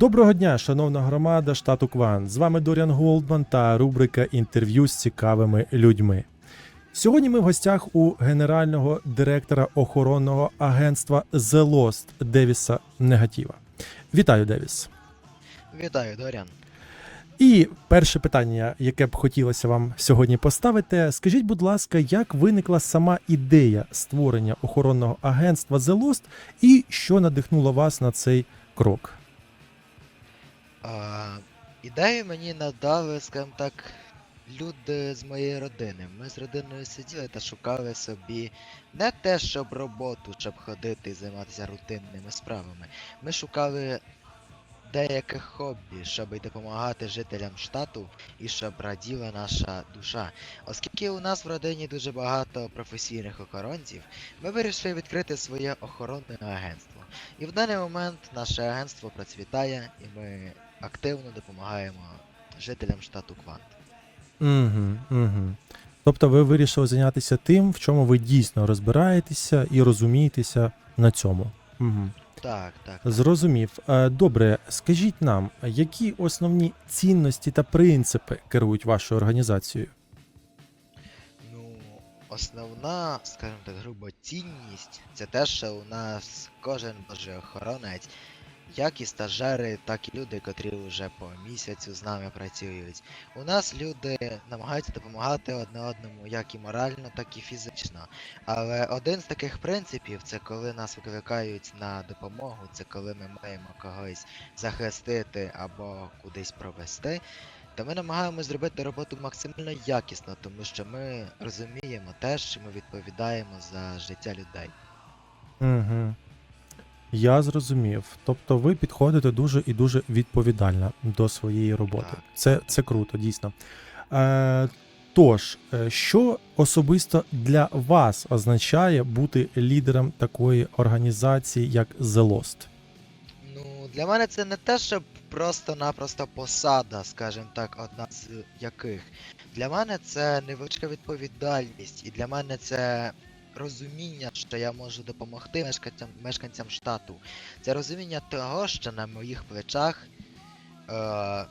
Доброго дня, шановна громада штату Кван. З вами Доріан Голдман та рубрика інтерв'ю з цікавими людьми. Сьогодні ми в гостях у генерального директора охоронного агентства The Lost Девіса Негатіва. Вітаю, Девіс. Вітаю, Дорян. І перше питання, яке б хотілося вам сьогодні поставити. Скажіть, будь ласка, як виникла сама ідея створення охоронного агентства The Lost і що надихнуло вас на цей крок? А, ідею мені надали, скажімо так, люди з моєї родини. Ми з родиною сиділи та шукали собі не те, щоб роботу, щоб ходити і займатися рутинними справами. Ми шукали деяких хобі, щоб допомагати жителям штату і щоб раділа наша душа. Оскільки у нас в родині дуже багато професійних охоронців, ми вирішили відкрити своє охоронне агентство. І в даний момент наше агентство процвітає, і ми активно допомагаємо жителям штату Квант. Угу, угу. Тобто ви вирішили зайнятися тим, в чому ви дійсно розбираєтеся і розумієтеся на цьому. Угу. Так, так. Зрозумів. Е, Добре, скажіть нам, які основні цінності та принципи керують вашою організацією? Ну, основна, скажімо так, грубо цінність це те, що у нас кожен божий охоронець, як і стажери, так і люди, котрі вже по місяцю з нами працюють. У нас люди намагаються допомагати одне одному як і морально, так і фізично. Але один з таких принципів це коли нас викликають на допомогу, це коли ми маємо когось захистити або кудись провести. То ми намагаємось зробити роботу максимально якісно, тому що ми розуміємо те, що ми відповідаємо за життя людей. Угу. Я зрозумів. Тобто ви підходите дуже і дуже відповідально до своєї роботи. Це, це круто, дійсно. Е, тож, е, що особисто для вас означає бути лідером такої організації, як The Lost? Ну, для мене це не те, щоб просто-напросто посада, скажімо так, одна з яких. Для мене це невеличка відповідальність, і для мене це розуміння, що я можу допомогти мешканцям, мешканцям штату. Це розуміння того, що на моїх плечах, е,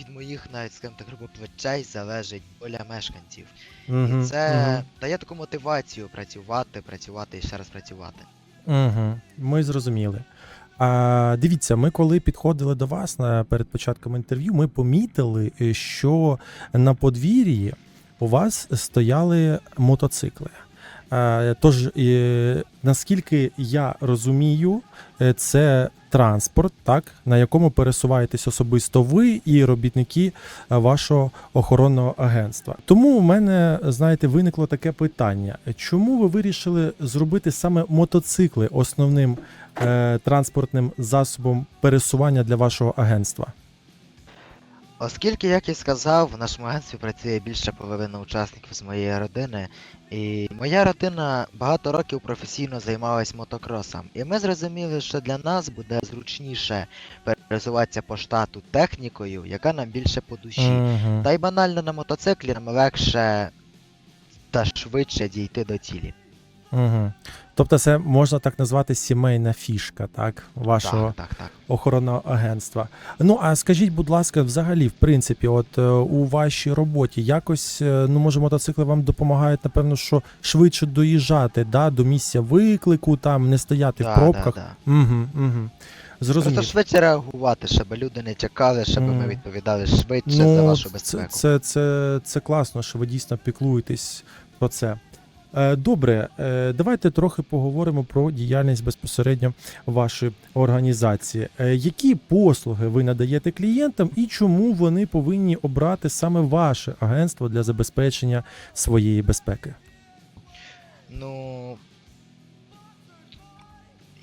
від моїх навіть, скажімо так, грубо плечей залежить доля мешканців. Угу, І це дає таку мотивацію працювати, працювати і ще раз працювати. Угу, ми зрозуміли. А, дивіться, ми коли підходили до вас на перед початком інтерв'ю, ми помітили, е, що на подвір'ї у вас стояли мотоцикли. А, тож, е, наскільки я розумію, е, це транспорт, так, на якому пересуваєтесь особисто ви і робітники е, вашого охоронного агентства. Тому у мене, знаєте, виникло таке питання: чому ви вирішили зробити саме мотоцикли основним е, транспортним засобом пересування для вашого агентства? Оскільки, як і сказав, в нашому агентстві працює більше половини учасників з моєї родини, і моя родина багато років професійно займалась мотокросом. І ми зрозуміли, що для нас буде зручніше пересуватися по штату технікою, яка нам більше по душі. Мгм. Та й банально на мотоциклі нам легше та швидше дійти до цілі. Угу. Тобто, це можна так назвати сімейна фішка, так, вашого Так, так, так. охоронного агентства. Ну а скажіть, будь ласка, взагалі, в принципі, от е, у вашій роботі якось, е, ну може, мотоцикли вам допомагають, напевно, що швидше доїжджати да, до місця виклику, там не стояти Да, в пробках. Да, да. Угу, угу. Зрозумів. Просто швидше реагувати, щоб люди не чекали, щоб ми відповідали швидше за вашу безпеку. Ну, Це, це, це, це класно, що ви дійсно піклуєтесь про це. Е, Добре, е, давайте трохи поговоримо про діяльність безпосередньо вашої організації. Е, Які послуги ви надаєте клієнтам і чому вони повинні обрати саме ваше агентство для забезпечення своєї безпеки? Ну.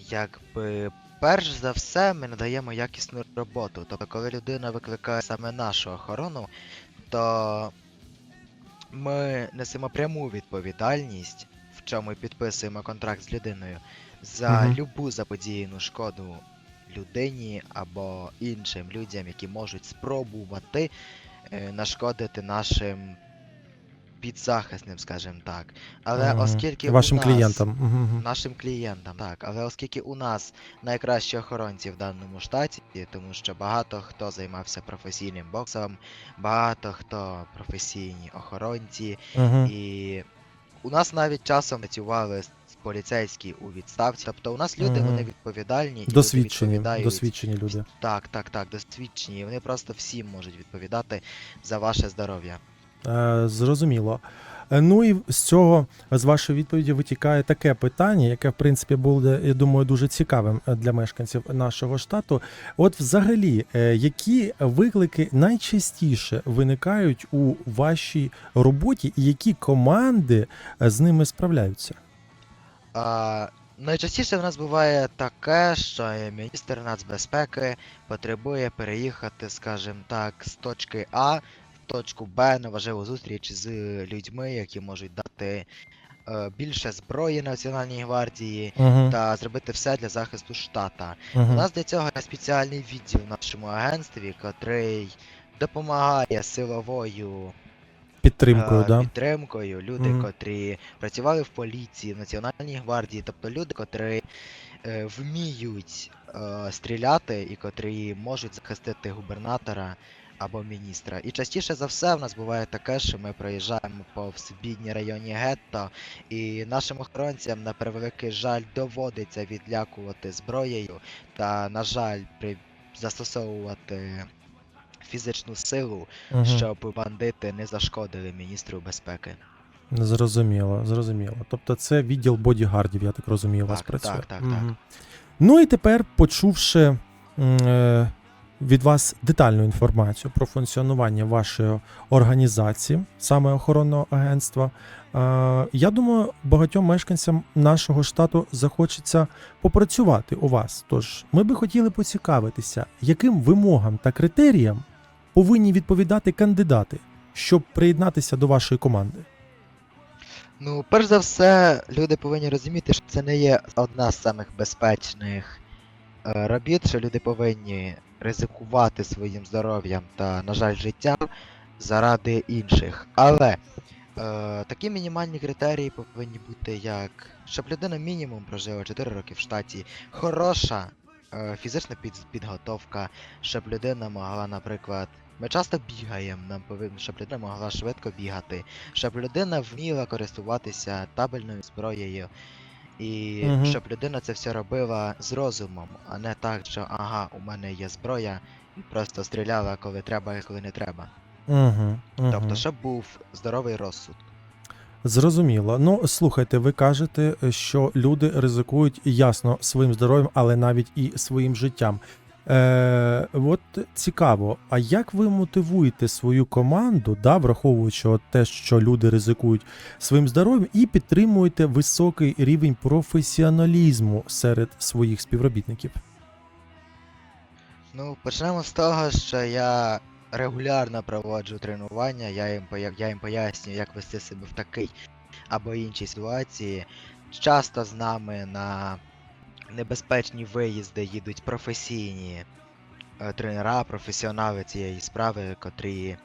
Якби перш за все ми надаємо якісну роботу. Тобто, коли людина викликає саме нашу охорону, то ми несемо пряму відповідальність, в чому підписуємо контракт з людиною, за Мгм. любу заподіяну шкоду людині або іншим людям, які можуть спробувати е, нашкодити нашим підзахисним, скажімо так. Але Мгм. оскільки Вашим у нас, клієнтам. Мгм. нашим клієнтам, так, але оскільки у нас найкращі охоронці в даному штаті, тому що багато хто займався професійним боксом, багато хто професійні охоронці, Мгм. і у нас навіть часом працювали поліцейські у відставці. Тобто у нас люди Мгм. вони відповідальні і люди Досвідчені, відповідають. досвідчені люди. Так, так, так, досвідчені. Вони просто всім можуть відповідати за ваше здоров'я. Е, Зрозуміло. Е, Ну і з цього, з вашої відповіді, витікає таке питання, яке, в принципі, буде, я думаю, дуже цікавим е, для мешканців нашого штату. От, взагалі, які виклики найчастіше виникають у вашій роботі, і які команди з ними справляються? А, найчастіше в нас буває таке, що міністр нацбезпеки потребує переїхати, скажімо так, з точки А точку Б на важливу зустріч з людьми, які можуть дати е, більше зброї Національній гвардії Угу. та зробити все для захисту штата. У нас для цього є спеціальний відділ в нашому агентстві, котрий допомагає силовою Підтримкою, е, да? підтримкою, люди, Мгм. котрі працювали в поліції, в Національній гвардії, тобто люди, котрі е, вміють е, стріляти і котрі можуть захистити губернатора або міністра. І частіше за все в нас буває таке, що ми проїжджаємо повз бідні районі гетто, і нашим охоронцям, на превеликий жаль, доводиться відлякувати зброєю та, на жаль, при... застосовувати фізичну силу Угу. щоб бандити не зашкодили міністру безпеки. Зрозуміло, зрозуміло. Тобто це відділ бодігардів, я так розумію, у вас працює. так, так, Мгм. так. Ну і тепер, почувши е, від вас детальну інформацію про функціонування вашої організації, саме охоронного агентства, е, я думаю, багатьом мешканцям нашого штату захочеться попрацювати у вас. Тож ми би хотіли поцікавитися, яким вимогам та критеріям повинні відповідати кандидати, щоб приєднатися до вашої команди. Ну, перш за все, люди повинні розуміти, що це не є одна з самих безпечних робіт, що люди повинні ризикувати своїм здоров'ям та, на жаль, життям заради інших. Але е, такі мінімальні критерії повинні бути як щоб людина мінімум прожила 4 роки в штаті, хороша е, фізична під- підготовка, щоб людина могла, наприклад. Ми часто бігаємо, нам повинно, щоб людина могла швидко бігати, щоб людина вміла користуватися табельною зброєю, і угу. щоб людина це все робила з розумом, а не так, що ага, у мене є зброя, і просто стріляла, коли треба і коли не треба. Угу, Тобто, щоб був здоровий розсуд. Зрозуміло. Ну, слухайте, ви кажете, що люди ризикують ясно своїм здоров'ям, але навіть і своїм життям. Е, от цікаво, а як ви мотивуєте свою команду, да, враховуючи от те, що люди ризикують своїм здоров'ям, і підтримуєте високий рівень професіоналізму серед своїх співробітників? Ну, почнемо з того, що я регулярно проводжу тренування, я їм, я їм пояснюю, як вести себе в такій або іншій ситуації. Часто з нами на небезпечні виїзди їдуть професійні е, тренера, професіонали цієї справи, котрі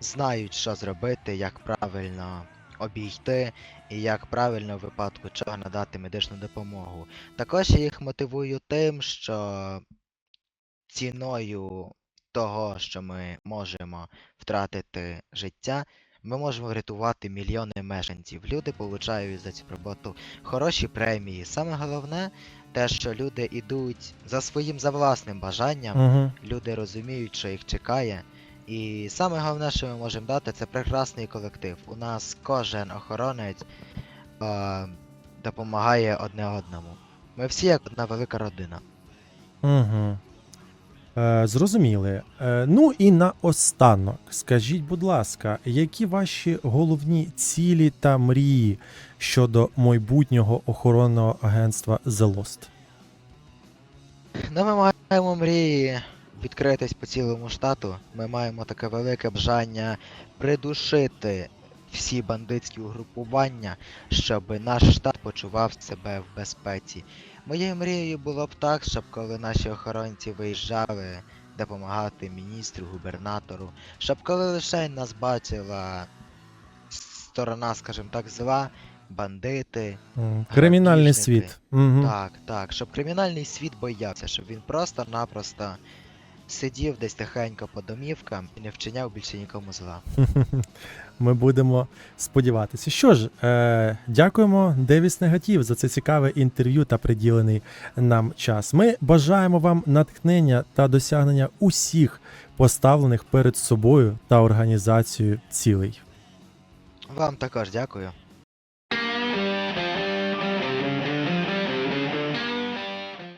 знають, що зробити, як правильно обійти і як правильно в випадку чого надати медичну допомогу. Також я їх мотивую тим, що ціною того, що ми можемо втратити життя, ми можемо врятувати мільйони мешканців. Люди получають за цю роботу хороші премії. Саме головне, те, що люди йдуть за своїм за власним бажанням, Угу. люди розуміють, що їх чекає. І саме головне, що ми можемо дати, це прекрасний колектив. У нас кожен охоронець е, допомагає одне одному. Ми всі як одна велика родина. Угу. Е, зрозуміли. Е, ну і наостанок, скажіть, будь ласка, які ваші головні цілі та мрії щодо майбутнього охоронного агентства The Lost? Ну, ми маємо мрії відкритись по цілому штату. Ми маємо таке велике бажання придушити всі бандитські угрупування, щоб наш штат почував себе в безпеці. Моєю мрією було б так, щоб коли наші охоронці виїжджали допомагати міністру, губернатору, щоб коли лише нас бачила сторона, скажімо так, зла, бандити. Кримінальний світ. Угу. Так, так, щоб кримінальний світ боявся, щоб він просто-напросто сидів десь тихенько по домівкам і не вчиняв більше нікому зла. Ми будемо сподіватися. Що ж, е, дякуємо Девіс Негатив за це цікаве інтерв'ю та приділений нам час. Ми бажаємо вам натхнення та досягнення усіх поставлених перед собою та організацією цілей. Вам також дякую.